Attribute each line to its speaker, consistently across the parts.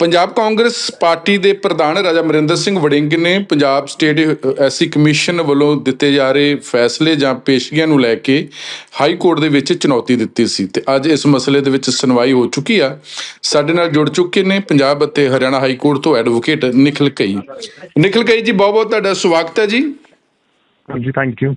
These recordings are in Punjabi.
Speaker 1: ਪੰਜਾਬ ਕਾਂਗਰਸ ਪਾਰਟੀ ਦੇ ਪ੍ਰਧਾਨ ਰਾਜਾ ਅਮਰਿੰਦਰ ਸਿੰਘ ਵੜਿੰਗ ਨੇ ਪੰਜਾਬ ਸਟੇਟ ਐਸਸੀ ਕਮਿਸ਼ਨ ਵੱਲੋਂ ਦਿੱਤੇ ਜਾ ਰਹੇ ਫੈਸਲੇ ਜਾਂ ਪੇਸ਼ਗੀਆਂ ਨੂੰ ਲੈ ਕੇ ਹਾਈ ਕੋਰਟ ਦੇ ਵਿੱਚ ਚੁਣੌਤੀ ਦਿੱਤੀ ਸੀ ਤੇ ਅੱਜ ਇਸ ਮਸਲੇ ਦੇ ਵਿੱਚ ਸੁਣਵਾਈ ਹੋ ਚੁੱਕੀ ਆ। ਸਾਡੇ ਨਾਲ ਜੁੜ ਚੁੱਕੇ ਨੇ ਪੰਜਾਬ ਅਤੇ ਹਰਿਆਣਾ ਹਾਈ ਕੋਰਟ ਤੋਂ ਐਡਵੋਕੇਟ ਨਿਖਲ ਕਈ। ਨਿਖਲ ਕਈ ਜੀ ਬਹੁਤ ਬਹੁਤ ਤੁਹਾਡਾ ਸਵਾਗਤ ਹੈ ਜੀ।
Speaker 2: ਜੀ ਥੈਂਕ ਯੂ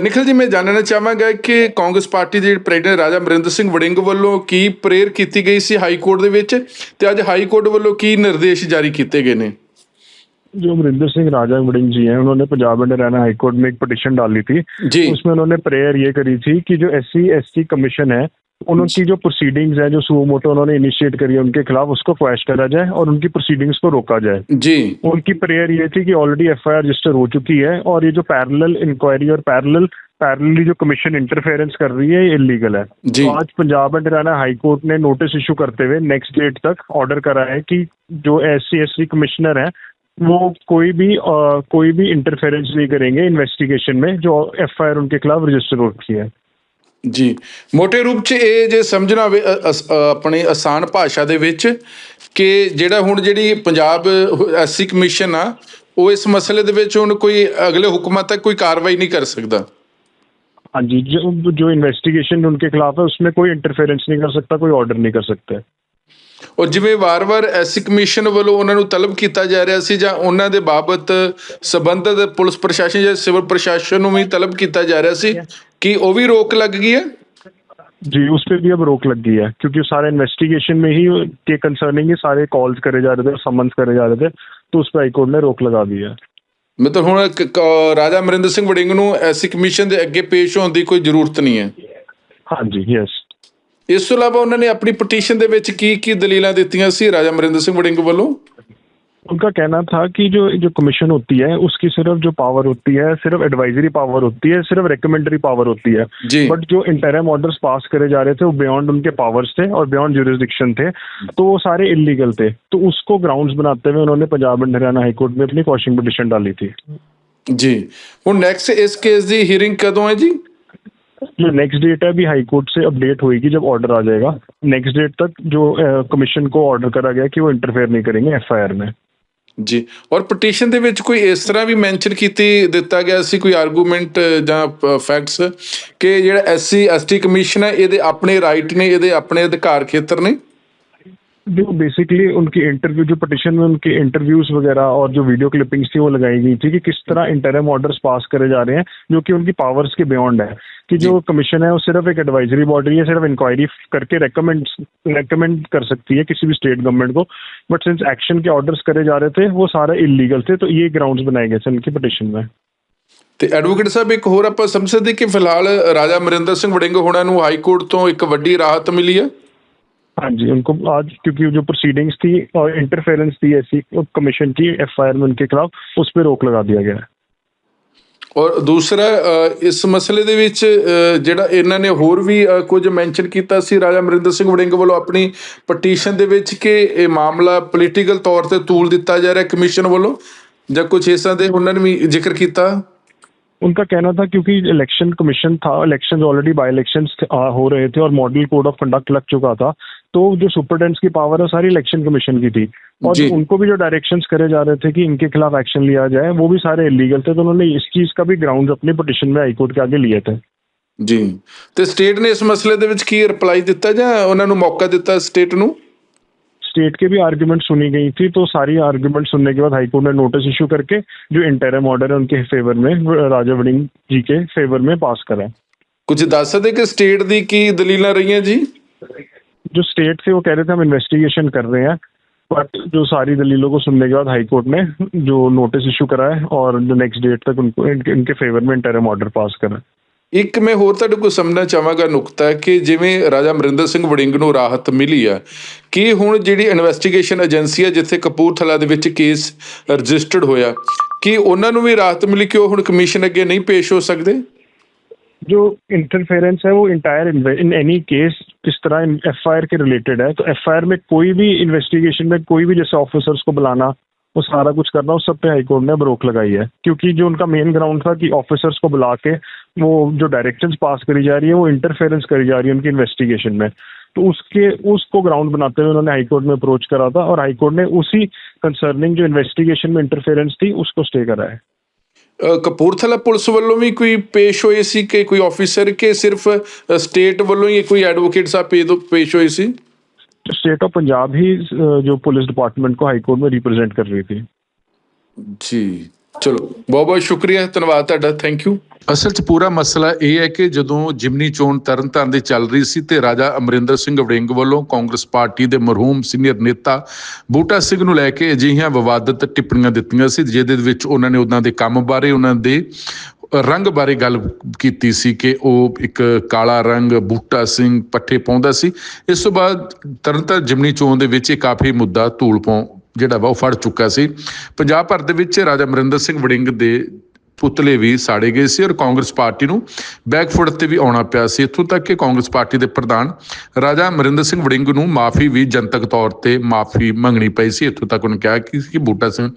Speaker 1: ਨਿਖਿਲ ਜੀ ਮੈਂ ਜਾਣਨਾ ਚਾਹਾਂਗਾ ਕਿ ਕਾਂਗਰਸ ਪਾਰਟੀ ਦੇ ਪ੍ਰੈਜ਼ੀਡੈਂਟ ਰਾਜਾ ਅਮਰਿੰਦਰ ਸਿੰਘ ਵੜਿੰਗ ਵੱਲੋਂ ਕੀ ਪ੍ਰੇਅਰ ਕੀਤੀ ਗਈ ਸੀ ਹਾਈ ਕੋਰਟ ਦੇ ਵਿੱਚ ਤੇ ਅੱਜ ਹਾਈ ਕੋਰਟ ਵੱਲੋਂ ਕੀ ਨਿਰਦੇਸ਼ ਜਾਰੀ ਕੀਤੇ ਗਏ ਨੇ
Speaker 2: जो अमरिंदर सिंह राजा वड़िंग जी हैं उन्होंने Punjab and Haryana high court में एक पटिशन डाली थी
Speaker 1: जी
Speaker 2: उसमें उन्होंने प्रेयर ये करी थी कि जो एस सी कमीशन है उनकी जो प्रोसीडिंग्स है जो सुमोटो उन्होंने इनिशिएट करी है उनके खिलाफ उसको क्वैश करा जाए और उनकी प्रोसीडिंग्स को रोका जाए।
Speaker 1: जी।
Speaker 2: उनकी प्रेयर ये थी कि ऑलरेडी एफआईआर रजिस्टर हो चुकी है और ये जो पैरेलल इंक्वायरी और पैरेलल पैरेलली जो कमीशन इंटरफेरेंस कर रही है ये इलीगल है।
Speaker 1: जी।
Speaker 2: तो आज Punjab and Haryana high court ने नोटिस इशू करते हुए नेक्स्ट डेट तक ऑर्डर करा है कि जो एस सी कमिश्नर है वो कोई भी अ, कोई भी इंटरफेरेंस नहीं करेंगे इन्वेस्टिगेशन में जो एफआईआर उनके खिलाफ रजिस्टर हो रखी है।
Speaker 1: ਜੀ। ਮੋٹے ਰੂਪ 'ਚ ਇਹ ਜੇ ਸਮਝਣਾ ਹੋਵੇ ਆਪਣੇ ਆਸਾਨ ਭਾਸ਼ਾ ਦੇ ਵਿੱਚ ਕਿ ਜਿਹੜਾ ਹੁਣ ਜਿਹੜੀ ਪੰਜਾਬ ਐਸਸੀ ਕਮਿਸ਼ਨ ਆ ਉਹ ਇਸ ਮਸਲੇ ਦੇ ਵਿੱਚ ਹੁਣ ਕੋਈ ਅਗਲੇ ਹੁਕਮਾਂ ਤੱਕ ਕੋਈ ਕਾਰਵਾਈ ਨਹੀਂ ਕਰ ਸਕਦਾ।
Speaker 2: हाँ जी जो जो इन्वेस्टिगेशन उनके खिलाफ है उसमें कोई इंटरफेरेंस नहीं कर सकता कोई ऑर्डर नहीं कर सकता
Speaker 1: ਔਰ ਜਿਵੇਂ ਵਾਰ-ਵਾਰ ਐਸੀ ਕਮਿਸ਼ਨ ਵੱਲੋਂ ਉਹਨਾਂ ਨੂੰ ਤਲਬ ਕੀਤਾ ਜਾ ਰਿਹਾ ਸੀ ਜਾਂ ਉਹਨਾਂ ਦੇ ਬਾਬਤ ਸਬੰਧਤ ਪੁਲਿਸ ਪ੍ਰਸ਼ਾਸਨ ਜਾਂ ਸਿਵਲ ਪ੍ਰਸ਼ਾਸਨ ਨੂੰ ਵੀ ਤਲਬ ਕੀਤਾ ਜਾ ਰਿਹਾ ਸੀ ਕਿ ਉਹ ਵੀ ਰੋਕ ਲੱਗ ਗਈ ਹੈ
Speaker 2: जी उस पर भी अब रोक लग गई है क्योंकि सारे इन्वेस्टिगेशन में ही के कंसर्निंग ही सारे कॉल्स करे जा रहे थे समन्स करे जा रहे थे तो उस पर हाईकोर्ट ने रोक लगा दी है
Speaker 1: ਮਤਲਬ ਹੁਣ ਕ- ਕ- ਰਾਜਾ ਅਮਰਿੰਦਰ ਸਿੰਘ ਵੜਿੰਗ ਨੂੰ ਐਸਸੀ ਕਮਿਸ਼ਨ ਦੇ ਅੱਗੇ ਪੇਸ਼ ਹੋਣ ਦੀ ਕੋਈ ਜ਼ਰੂਰਤ ਨਹੀਂ ਹੈ
Speaker 2: हाँ जी यस
Speaker 1: ਇਸ ਤੋਂ ਇਲਾਵਾ ਉਹਨਾਂ ਨੇ ਆਪਣੀ ਪਟੀਸ਼ਨ ਦੇ ਵਿੱਚ ਕੀ ਕੀ ਦਲੀਲਾਂ ਦਿੱਤੀਆਂ ਸੀ ਰਾਜਾ ਅਮਰਿੰਦਰ ਸਿੰਘ ਵੜਿੰਗ ਵੱਲੋਂ
Speaker 2: उनका कहना था कि जो जो कमीशन होती है उसकी सिर्फ जो पावर होती है सिर्फ एडवाइजरी पावर होती है सिर्फ रिकमेंडरी पावर होती है
Speaker 1: जी
Speaker 2: बट जो इंटरम ऑर्डर्स पास करे जा रहे थे वो बियॉन्ड उनके पावर्स थे और बियॉन्ड जुरिस्डिक्शन थे तो वो सारे इलीगल थे तो उसको ग्राउंड्स बनाते हुए उन्होंने पंजाब एंड हरियाणा हाईकोर्ट में अपनी क्वेश्चन पिटिशन डाली थी
Speaker 1: ਜੀ ਹੁਣ ਨੈਕਸਟ ਇਸ ਕੇਸ ਦੀ ਹੀਅਰਿੰਗ ਕਦੋਂ ਹੈ ਜੀ
Speaker 2: जो नेक्स्ट डेट है अभी हाईकोर्ट से अपडेट होएगी जब ऑर्डर आ जाएगा नेक्स्ट डेट तक जो कमीशन को ऑर्डर करा गया कि वो इंटरफेयर नहीं करेंगे एफ में
Speaker 1: ਜੀ। ਔਰ ਪਟੀਸ਼ਨ ਦੇ ਵਿੱਚ ਕੋਈ ਇਸ ਤਰ੍ਹਾਂ ਵੀ ਮੈਂਸ਼ਨ ਕੀਤੀ, ਦਿੱਤਾ ਗਿਆ ਸੀ, ਕੋਈ ਆਰਗੂਮੈਂਟ ਜਾਂ ਫੈਕਟਸ ਕਿ ਜਿਹੜਾ ਐਸਸੀ ਐਸਟੀ ਕਮਿਸ਼ਨ ਹੈ, ਇਹਦੇ ਆਪਣੇ ਰਾਈਟ ਨੇ, ਇਹਦੇ ਆਪਣੇ ਅਧਿਕਾਰ ਖੇਤਰ ਨੇ?
Speaker 2: जो बेसिकली उनकी इंटरव्यू जो पटिशन में उनके इंटरव्यूज वगैरह और जो वीडियो क्लिपिंग्स थी वो लगाई गई थी कि किस तरह इंटरम ऑर्डर्स पास करे जा रहे हैं जो कि उनकी पावर्स के बियॉन्ड है कि जो कमीशन है वो सिर्फ एक एडवाइजरी बॉडी है सिर्फ इंक्वायरी करके रेकमेंड रेकमेंड कर सकती है किसी भी स्टेट गवर्नमेंट को बट सिंस एक्शन के ऑर्डर्स करे जा रहे थे वो सारे इलीगल थे तो ये ग्राउंड्स बनाए गए थे उनकी पटिशन में
Speaker 1: ਤੇ ਐਡਵੋਕੇਟ ਸਾਹਿਬ ਇੱਕ ਹੋਰ ਆਪਾਂ ਸਮਝ ਸਕਦੇ ਕਿ ਫਿਲਹਾਲ ਰਾਜਾ ਅਮਰਿੰਦਰ ਸਿੰਘ ਵੜਿੰਗ ਹੋਣਾ ਨੂੰ ਹਾਈ ਕੋਰਟ ਤੋਂ ਇੱਕ ਵੱਡੀ ਰਾਹਤ ਮਿਲੀ ਹੈ
Speaker 2: हाँ जी उनको आज क्योंकि जो प्रोसीडिंग्स थी और इंटरफेरेंस थी ऐसी कमीशन की एफ में उनके खिलाफ उस पर रोक लगा दिया गया है
Speaker 1: ਔਰ ਦੂਸਰਾ ਅ, ਇਸ ਮਸਲੇ ਦੇ ਵਿੱਚ ਅ, ਜਿਹੜਾ ਇਹਨਾਂ ਨੇ ਹੋਰ ਵੀ ਅ, ਕੁਝ ਮੈਂਸ਼ਨ ਕੀਤਾ ਸੀ ਰਾਜਾ ਅਮਰਿੰਦਰ ਸਿੰਘ ਵੜਿੰਗ ਵੱਲੋਂ ਆਪਣੀ ਪਟੀਸ਼ਨ ਦੇ ਵਿੱਚ ਕਿ ਇਹ ਮਾਮਲਾ ਪੋਲੀਟੀਕਲ ਤੌਰ ਤੇ ਤੂਲ ਦਿੱਤਾ ਜਾ ਰਿਹਾ ਕਮਿਸ਼ਨ ਵੱਲੋਂ ਜਾਂ ਕੁਝ ਇਸ ਤਰ੍ਹਾਂ ਦੇ ਉਹਨਾਂ ਨੇ ਵੀ ਜ਼ਿਕਰ ਕੀਤਾ
Speaker 2: उनका कहना था क्योंकि इलेक्शन कमीशन था इलेक्शन ऑलरेडी बाई इलेक्शन हो रहे थे और मॉडल कोड ऑफ कंडक्ट लग चुका था तो जो सुपरटेंट्स की पावर है सारी इलेक्शन कमीशन की थी और
Speaker 1: जी।
Speaker 2: उनको भी जो डायरेक्शंस करे जा रहे थे कि इनके खिलाफ एक्शन लिया जाए वो भी सारे इलीगल थे तो उन्होंने इस चीज का भी ग्राउंड अपनी पटिशन में हाईकोर्ट के आगे लिए थे
Speaker 1: ਜੀ ਤੇ ਸਟੇਟ ਨੇ ਇਸ ਮਸਲੇ ਦੇ ਵਿੱਚ ਕੀ ਰਿਪਲਾਈ ਦਿੱਤਾ ਜਾਂ ਉਹਨਾਂ ਨੂੰ ਮੌਕਾ ਦਿੱਤਾ ਸਟੇਟ ਨੂੰ
Speaker 2: स्टेट के भी आर्ग्यूमेंट सुनी गई थी तो सारी आर्ग्यूमेंट सुनने के बाद हाईकोर्ट ने नोटिस इशू करके जो इंटरम ऑर्डर है उनके फेवर में राजा वड़िंग जी के फेवर में पास करा
Speaker 1: ਕੁਝ ਦੱਸ ਸਕਦੇ ਕਿ ਸਟੇਟ ਦੀ ਕੀ ਦਲੀਲਾਂ ਰਹੀਆਂ ਜੀ
Speaker 2: जो स्टेट थे वो कह रहे थे हम इन्वेस्टिगेशन कर रहे हैं बट जो सारी दलीलों को सुनने के बाद हाई कोर्ट ने जो नोटिस इशू करा है और जो नेक्स्ट डेट तक उनको इनके, इनके फेवर में इंटरम ऑर्डर पास करा
Speaker 1: ਇੱਕ ਮੈਂ ਹੋਰ ਤੁਹਾਡੇ ਕੋਲ ਸਮਝਣਾ ਚਾਹਾਂਗਾ ਨੁਕਤਾ ਕਿ ਜਿਵੇਂ ਰਾਜਾ ਅਮਰਿੰਦਰ ਸਿੰਘ ਵੜਿੰਗ ਨੂੰ ਰਾਹਤ ਮਿਲੀ ਆ ਕਿ ਹੁਣ ਜਿਹੜੀ ਇਨਵੈਸਟੀਗੇਸ਼ਨ ਏਜੰਸੀ ਹੈ ਜਿੱਥੇ ਕਪੂਰਥਲਾ ਦੇ ਵਿੱਚ ਕੇਸ ਰਜਿਸਟਰਡ ਹੋਇਆ ਕਿ ਉਹਨਾਂ ਨੂੰ ਵੀ ਰਾਹਤ ਮਿਲੀ ਕਿ ਉਹ ਹੁਣ ਕਮਿਸ਼ਨ ਅੱਗੇ ਨਹੀਂ ਪੇਸ਼ ਹੋ ਸਕਦੇ
Speaker 2: जो इंटरफेरेंस है वो इंटायर इन एनी केस इस तरह एफआईआर के रिलेटेड है तो एफआईआर में कोई भी इन्वेस्टिगेशन में कोई भी जैसे ऑफिसर्स को बुलाना, वो सारा कुछ करना, उस सब पे हाईकोर्ट ने रोक लगाई है। क्योंकि जो उनका मेन ग्राउंड था कि ऑफिसर्स को बुला के वो जो डायरेक्शन पास करी जा रही है, वो इंटरफेरेंस करी जा रही है उनकी इन्वेस्टिगेशन में। तो उसके, उसको ग्राउंड बनाते हुए उन्होंने हाईकोर्ट में अप्रोच करा था और हाईकोर्ट ने उसी कंसर्निंग जो इन्वेस्टिगेशन में इंटरफेरेंस थी, उसको स्टे करा है।
Speaker 1: ਕਪੂਰਥਲਾ ਪੁਲਿਸ ਵੱਲੋਂ ਵੀ ਕੋਈ ਪੇਸ਼ ਹੋਏ ਸੀ ਕਿ ਕੋਈ ਆਫੀਸਰ ਕਿ ਸਿਰਫ ਅ, ਸਟੇਟ ਵੱਲੋਂ ਹੀ ਕੋਈ ਐਡਵੋਕੇਟ ਸਾਹਿਬ ਪੇ- ਪੇਸ਼ ਹੋਏ ਸੀ
Speaker 2: स्टेट ऑफ पंजाब ही अ, जो पुलिस डिपार्टमेंट को हाईकोर्ट में रिप्रेजेंट कर रही थी
Speaker 1: ਜੀ ਚਲੋ, ਬਹੁਤ ਬਹੁਤ ਸ਼ੁਕਰੀਆ, ਧੰਨਵਾਦ ਤੁਹਾਡਾ ਥੈਂਕ ਯੂ ਅਸਲ 'ਚ ਪੂਰਾ ਮਸਲਾ ਇਹ ਹੈ ਕਿ ਜਦੋਂ ਜਿਮਨੀ ਚੋਣ ਤਰਨਤਾਰਨ ਦੀ ਚੱਲ ਰਹੀ ਸੀ ਤੇ ਰਾਜਾ ਅਮਰਿੰਦਰ ਸਿੰਘ ਵੜਿੰਗ ਵੱਲੋਂ ਕਾਂਗਰਸ ਪਾਰਟੀ ਦੇ ਮਰਹੂਮ ਸੀਨੀਅਰ ਨੇਤਾ ਬੂਟਾ ਸਿੰਘ ਨੂੰ ਲੈ ਕੇ ਅਜਿਹੀਆਂ ਵਿਵਾਦਤ ਟਿੱਪਣੀਆਂ ਦਿੱਤੀਆਂ ਸੀ, ਜਿਹਦੇ ਵਿੱਚ ਉਹਨਾਂ ਨੇ ਉਹਨਾਂ ਦੇ ਕੰਮ ਬਾਰੇ, ਉਹਨਾਂ ਦੇ ਰੰਗ ਬਾਰੇ ਗੱਲ ਕੀਤੀ ਸੀ ਕਿ ਉਹ ਇੱਕ ਕਾਲਾ ਰੰਗ ਬੂਟਾ ਸਿੰਘ ਪੱਠੇ ਪਾਉਂਦਾ ਸੀ। ਇਸ ਤੋਂ ਬਾਅਦ ਤਰਨਤਾਰਨ ਜਿਮਨੀ ਚੋਣ ਦੇ ਵਿੱਚ ਇਹ ਕਾਫੀ ਮੁੱਦਾ ਧੂਲ ਪੌਂ ਜਿਹੜਾ ਵਾ ਉਹ ਫੜ ਚੁੱਕਾ ਸੀ। ਪੰਜਾਬ ਭਰ ਦੇ ਵਿੱਚ ਰਾਜਾ ਅਮਰਿੰਦਰ ਸਿੰਘ ਵੜਿੰਗ ਦੇ ਪੁਤਲੇ ਵੀ ਸਾੜੇ ਗਏ ਸੀ ਔਰ ਕਾਂਗਰਸ ਪਾਰਟੀ ਨੂੰ ਬੈਕਫੁੱਟ ਤੇ ਵੀ ਆਉਣਾ ਪਿਆ ਸੀ। ਇੱਥੋਂ ਤੱਕ ਕਿ ਕਾਂਗਰਸ ਪਾਰਟੀ ਦੇ ਪ੍ਰਧਾਨ ਰਾਜਾ ਅਮਰਿੰਦਰ ਸਿੰਘ ਵੜਿੰਗ ਨੂੰ ਮਾਫੀ ਵੀ ਜਨਤਕ ਤੌਰ ਤੇ ਮਾਫੀ ਮੰਗਣੀ ਪਈ ਸੀ। ਇੱਥੋਂ ਤੱਕ ਉਹਨੇ ਕਿਹਾ ਕਿ ਕਿ ਬੂਟਾ ਸਿੰਘ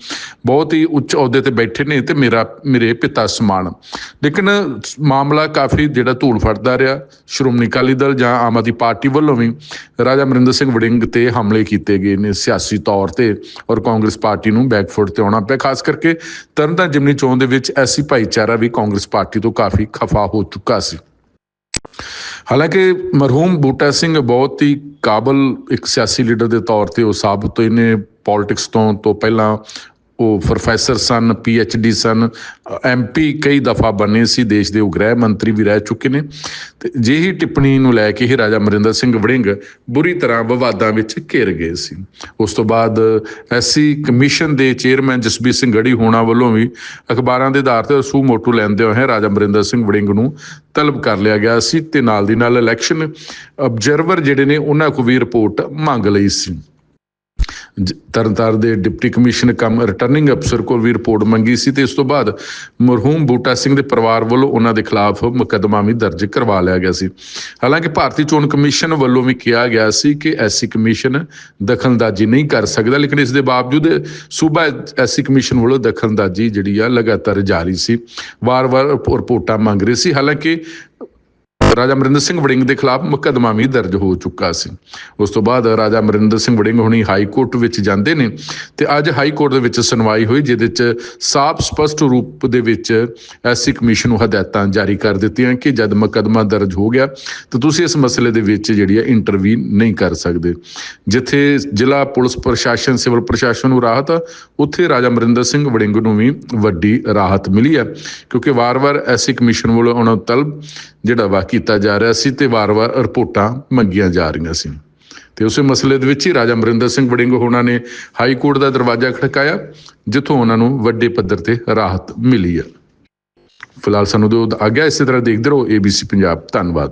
Speaker 1: ਬਹੁਤ ਹੀ ਉੱਚ ਅਹੁਦੇ ਤੇ ਬੈਠੇ ਨੇ ਤੇ ਮੇਰਾ, ਮੇਰੇ ਪਿਤਾ ਸਮਾਨ। ਲੇਕਿਨ ਮਾਮਲਾ ਕਾਫੀ ਜਿਹੜਾ ਧੂਲ ਫੜਦਾ ਰਿਹਾ। ਸ਼੍ਰੋਮਣੀ ਅਕਾਲੀ ਦਲ ਜਾਂ ਆਮ ਆਦਮੀ ਪਾਰਟੀ ਵੱਲੋਂ ਵੀ ਰਾਜਾ ਅਮਰਿੰਦਰ ਸਿੰਘ ਵੜਿੰਗ ਤੇ ਹਮਲੇ ਕੀਤੇ ਗਏ ਨੇ ਸਿਆਸੀ ਤੌਰ ਤੇ ਔਰ ਕਾਂਗਰਸ ਪਾਰਟੀ ਨੂੰ ਬੈਕਫੁੱਟ ਤੇ ਆਉਣਾ ਪਿਆ। ਖਾਸ ਕਰਕੇ ਤਰਨਤਾਰਨ ਜਿਮਨੀ ਚੋਣ ਦੇ ਵਿੱਚ ਐਸੀ ਭਾਈਚਾਰਾ ਵੀ ਕਾਂਗਰਸ ਪਾਰਟੀ ਤੋਂ ਕਾਫੀ ਖਫਾ ਹੋ ਚੁੱਕਾ ਸੀ। ਹਾਲਾਂਕਿ ਮਰਹੂਮ ਬੂਟਾ ਸਿੰਘ ਬਹੁਤ ਹੀ ਕਾਬਲ ਇੱਕ ਸਿਆਸੀ ਲੀਡਰ ਦੇ ਤੌਰ ਤੇ ਉਹ ਸਾਬਤ ਹੋਏ ਨੇ, ਪੋਲਿਟਿਕਸ ਤੋਂ ਤੋਂ ਪਹਿਲਾਂ ਉਹ ਪ੍ਰੋਫੈਸਰ ਸਨ ਪੀ ਐਚ ਡੀ ਸਨ ਐਮਪੀ ਕਈ ਦਫਾ ਬਣੇ ਸੀ, ਦੇਸ਼ ਦੇ ਉਹ ਗ੍ਰਹਿ ਮੰਤਰੀ ਵੀ ਰਹਿ ਚੁੱਕੇ ਨੇ। ਤੇ ਜਿਹੀ ਟਿੱਪਣੀ ਨੂੰ ਲੈ ਕੇ ਹੀ ਰਾਜਾ ਅਮਰਿੰਦਰ ਸਿੰਘ ਵੜਿੰਗ ਬੁਰੀ ਤਰ੍ਹਾਂ ਵਿਵਾਦਾਂ ਵਿੱਚ ਘਿਰ ਗਏ ਸੀ। ਉਸ ਤੋਂ ਬਾਅਦ ਐਸੀ ਕਮਿਸ਼ਨ ਦੇ ਚੇਅਰਮੈਨ ਜਸਬੀਰ ਸਿੰਘ ਗੜੀ ਹੋਣਾ ਵੱਲੋਂ ਵੀ ਅਖਬਾਰਾਂ ਦੇ ਆਧਾਰ ਤੇ ਸੂ ਮੋਟੂ ਲੈਂਦੇ ਹੋਏ ਰਾਜਾ ਮਰਿੰਦਰ ਸਿੰਘ ਵੜਿੰਗ ਨੂੰ ਤਲਬ ਕਰ ਲਿਆ ਗਿਆ ਸੀ ਤੇ ਨਾਲ ਦੀ ਨਾਲ ਇਲੈਕਸ਼ਨ ਅਬਜ਼ਰਵਰ ਜਿਹੜੇ ਨੇ, ਉਹਨਾਂ ਕੋਲ ਵੀ ਰਿਪੋਰਟ ਮੰਗ ਲਈ ਸੀ। ਜ- ਤਰਨਤਾਰਨ ਦੇ ਡਿਪਟੀ ਕਮਿਸ਼ਨਰ ਕਮ ਰਿਟਰਨਿੰਗ ਅਫਸਰ ਕੋਲ ਵੀ ਰਿਪੋਰਟ ਮੰਗੀ ਸੀ ਤੇ ਇਸ ਤੋਂ ਬਾਅਦ ਮਰਹੂਮ ਬੂਟਾ ਸਿੰਘ ਦੇ ਪਰਿਵਾਰ ਵੱਲੋਂ ਉਹਨਾਂ ਦੇ ਖਿਲਾਫ ਮੁਕੱਦਮਾ ਵੀ ਦਰਜ ਕਰਵਾ ਲਿਆ ਗਿਆ ਸੀ। ਹਾਲਾਂਕਿ ਭਾਰਤੀ ਚੋਣ ਕਮਿਸ਼ਨ ਵੱਲੋਂ ਵੀ ਕਿਹਾ ਗਿਆ ਸੀ ਕਿ ਐਸੀ ਕਮਿਸ਼ਨ ਦਖਲਅੰਦਾਜ਼ੀ ਨਹੀਂ ਕਰ ਸਕਦਾ, ਲੇਕਿਨ ਇਸ ਦੇ ਬਾਵਜੂਦ ਸੂਬਾ ਐਸੀ ਕਮਿਸ਼ਨ ਵੱਲੋਂ ਦਖਲਅੰਦਾਜ਼ੀ ਜਿਹੜੀ ਆ ਲਗਾਤਾਰ ਜਾਰੀ ਸੀ। ਵਾਰ-ਵਾਰ ਰਿਪੋਰਟਾਂ ਮੰਗ ਰਹੀ ਸੀ। ਹਾਲਾਂਕਿ ਰਾਜਾ ਅਮਰਿੰਦਰ ਸਿੰਘ ਵੜਿੰਗ ਦੇ ਖਿਲਾਫ ਮੁਕੱਦਮਾ ਵੀ ਦਰਜ ਹੋ ਚੁੱਕਾ ਸੀ। ਉਸ ਤੋਂ ਬਾਅਦ ਰਾਜਾ ਅਮਰਿੰਦਰ ਸਿੰਘ ਵੜਿੰਗ ਹੁਣੀ ਹਾਈ ਕੋਰਟ ਵਿੱਚ ਜਾਂਦੇ ਨੇ ਤੇ ਅੱਜ ਹਾਈ ਕੋਰਟ ਦੇ ਵਿੱਚ ਸੁਣਵਾਈ ਹੋਈ ਜਿਹਦੇ ਵਿੱਚ ਸਾਫ਼ ਸਪਸ਼ਟ ਰੂਪ ਦੇ ਵਿੱਚ ਐਸਸੀ ਕਮਿਸ਼ਨ ਨੂੰ ਹਦਾਇਤਾਂ ਜਾਰੀ ਕਰ ਦਿੱਤੀਆਂ ਕਿ ਜਦ ਮੁਕੱਦਮਾ ਦਰਜ ਹੋ ਗਿਆ ਤਾਂ ਤੁਸੀਂ ਇਸ ਮਸਲੇ ਦੇ ਵਿੱਚ ਜਿਹੜੀ ਹੈ ਇੰਟਰਵੀਨ ਨਹੀਂ ਕਰ ਸਕਦੇ। ਜਿੱਥੇ ਜ਼ਿਲ੍ਹਾ ਪੁਲਿਸ ਪ੍ਰਸ਼ਾਸਨ ਸਿਵਲ ਪ੍ਰਸ਼ਾਸਨ ਨੂੰ ਰਾਹਤ ਆ, ਉੱਥੇ ਰਾਜਾ ਅਮਰਿੰਦਰ ਸਿੰਘ ਵੜਿੰਗ ਨੂੰ ਵੀ ਵੱਡੀ ਰਾਹਤ ਮਿਲੀ ਹੈ ਕਿਉਂਕਿ ਵਾਰ-ਵਾਰ ਐਸਸੀ ਕਮਿਸ਼ਨ ਵੱਲੋਂ ਉਹਨਾਂ ਤਲਬ ਜਿਹੜਾ ਵਾਕੀ ਕੀਤਾ ਜਾ ਰਿਹਾ ਸੀ ਤੇ ਵਾਰ-ਵਾਰ ਰਿਪੋਰਟਾਂ ਮੰਗੀਆਂ ਜਾ ਰਹੀਆਂ ਸੀ। ਤੇ ਉਸੇ ਮਸਲੇ ਦੇ ਵਿੱਚ ਹੀ ਰਾਜਾ ਅਮਰਿੰਦਰ ਸਿੰਘ ਵੜਿੰਗ ਹੋਣਾ ਨੇ ਹਾਈ ਕੋਰਟ ਦਾ ਦਰਵਾਜ਼ਾ ਖੜਕਾਇਆ, ਜਿੱਥੋਂ ਉਹਨਾਂ ਨੂੰ ਵੱਡੇ ਪੱਧਰ ਤੇ ਰਾਹਤ ਮਿਲੀ ਹੈ। ਫਿਲਹਾਲ ਸਾਨੂੰ ਦਿਓ ਆਗਿਆ, ਇਸੇ ਤਰ੍ਹਾਂ ਦੇਖਦੇ ਰਹੋ ABC ਪੰਜਾਬ। ਧੰਨਵਾਦ।